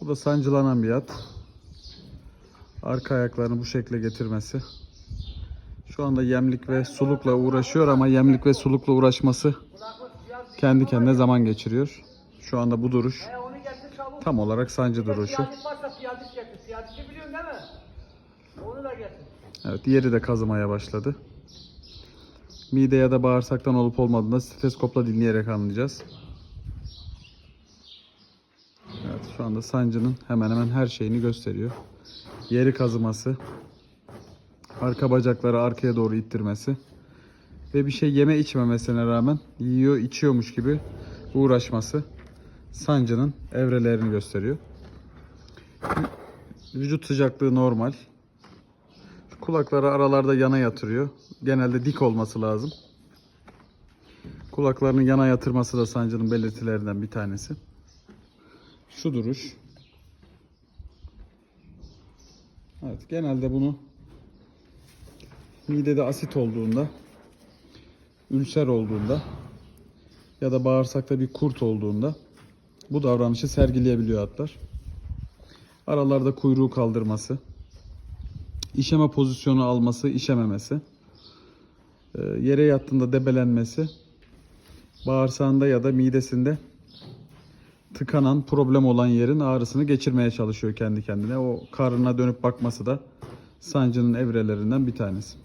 Bu da sancılanan bir at. Arka ayaklarını bu şekle getirmesi. Şu anda yemlik ve sulukla uğraşıyor ama yemlik ve sulukla uğraşması kendi kendine zaman geçiriyor. Şu anda bu duruş tam olarak sancı duruşu. Evet, diğeri de kazımaya başladı. Mide ya da bağırsaktan olup olmadığını stetoskopla dinleyerek anlayacağız. Evet, şu anda sancının hemen hemen her şeyini gösteriyor. Yeri kazıması, arka bacakları arkaya doğru ittirmesi ve bir şey yeme içmemesine rağmen yiyor, içiyormuş gibi uğraşması sancının evrelerini gösteriyor. Vücut sıcaklığı normal. Kulakları aralarda yana yatırıyor. Genelde dik olması lazım. Kulaklarını yana yatırması da sancının belirtilerinden bir tanesi. Şu duruş. Evet, genelde bunu midede asit olduğunda, ülser olduğunda ya da bağırsakta bir kurt olduğunda bu davranışı sergileyebiliyor atlar. Aralarda kuyruğu kaldırması, işeme pozisyonu alması, işememesi, e, yere yattığında debelenmesi, bağırsağında ya da midesinde tıkanan, problem olan yerin ağrısını geçirmeye çalışıyor kendi kendine. O karnına dönüp bakması da sancının evrelerinden bir tanesi.